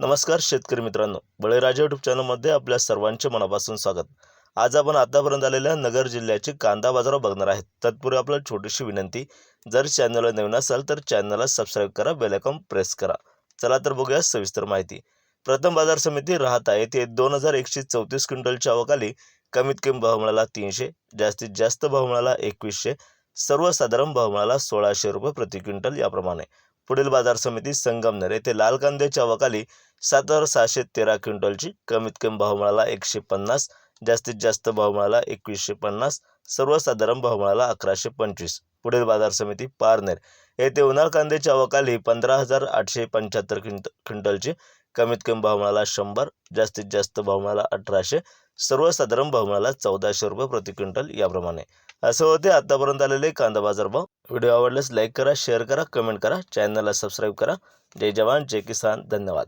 नमस्कार शेतकरी मित्रांनो. बळीराजा युट्यूब चॅनलमध्ये आपल्या सर्वांचे मनापासून स्वागत. आज आपण आतापर्यंत आलेल्या नगर जिल्ह्याचे कांदा बाजार बघणार आहेत. तत्पूर्वी आपल्याला छोटीशी विनंती जर चॅनलला नवीन असाल तर चॅनलला सबस्क्राईब करा बेलायकॉन प्रेस करा. चला तर बघूया सविस्तर माहिती. प्रथम बाजार समिती राहता येथे दोन हजार एकशे चौतीस क्विंटलच्या अवकाली कमीत कमी भाव मिळाला तीनशे जास्तीत जास्त भाव मिळाला एकवीसशे सर्वसाधारण भाव मिळाला सोळाशे रुपये प्रति क्विंटल याप्रमाणे. पुढील बाजार समिती संगमनेर येथे लाल कांद्याच्या अवकाली सात हजार सहाशे तेरा क्विंटलची कमीत कमी भाव मिळाला एकशे पन्नास जास्तीत जास्त भाव मिळाला एकवीसशे पन्नास सर्वसाधारण भाव मिळाला अकराशे पंचवीस. पुढील बाजार समिती पारनेर. येथे उन्हाळ कांद्याच्या अवकाली पंधरा हजार आठशे पंच्याहत्तर क्विंट क्विंटलची कमीत कमी भाव मिळाला शंभर जास्तीत जास्त भाव मिळाला अठराशे सर्वसाधारण भाव मिळाला चौदाशे रुपये प्रति क्विंटल याप्रमाणे. असं होते आतापर्यंत आलेले कांदा बाजार भाव. व्हिडिओ आवडल्यास लाईक करा शेअर करा कमेंट करा चॅनलला सबस्क्राईब करा. जय जवान जय किसान धन्यवाद.